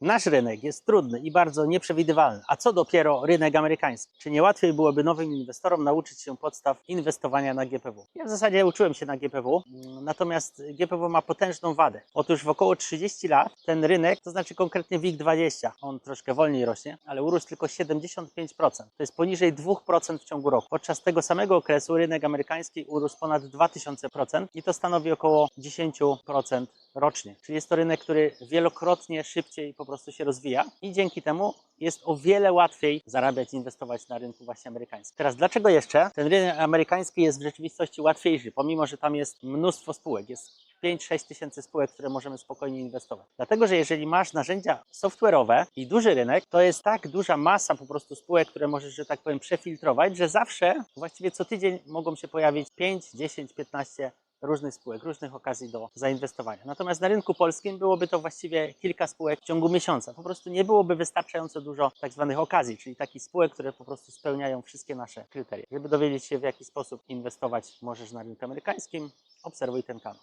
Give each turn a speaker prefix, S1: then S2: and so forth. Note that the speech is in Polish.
S1: Nasz rynek jest trudny i bardzo nieprzewidywalny, a co dopiero rynek amerykański? Czy nie łatwiej byłoby nowym inwestorom nauczyć się podstaw inwestowania na GPW? Ja w zasadzie uczyłem się na GPW, natomiast GPW ma potężną wadę. Otóż w około 30 lat ten rynek, to znaczy konkretnie WIG20, on troszkę wolniej rośnie, ale urósł tylko 75%. To jest poniżej 2% w ciągu roku. Podczas tego samego okresu rynek amerykański urósł ponad 2000% i to stanowi około 10% rocznie. Czyli jest to rynek, który wielokrotnie szybciej po prostu się rozwija i dzięki temu jest o wiele łatwiej zarabiać inwestować na rynku właśnie amerykańskim. Teraz dlaczego jeszcze ten rynek amerykański jest w rzeczywistości łatwiejszy, pomimo że tam jest mnóstwo spółek, jest 5-6 tysięcy spółek, które możemy spokojnie inwestować. Dlatego, że jeżeli masz narzędzia software'owe i duży rynek, to jest tak duża masa po prostu spółek, które możesz, że tak powiem, przefiltrować, że zawsze, właściwie co tydzień mogą się pojawić 5, 10, 15 różnych spółek, różnych okazji do zainwestowania. Natomiast na rynku polskim byłoby to właściwie kilka spółek w ciągu miesiąca. Po prostu nie byłoby wystarczająco dużo tak zwanych okazji, czyli takich spółek, które po prostu spełniają wszystkie nasze kryteria. Żeby dowiedzieć się, w jaki sposób inwestować możesz na rynku amerykańskim, obserwuj ten kanał.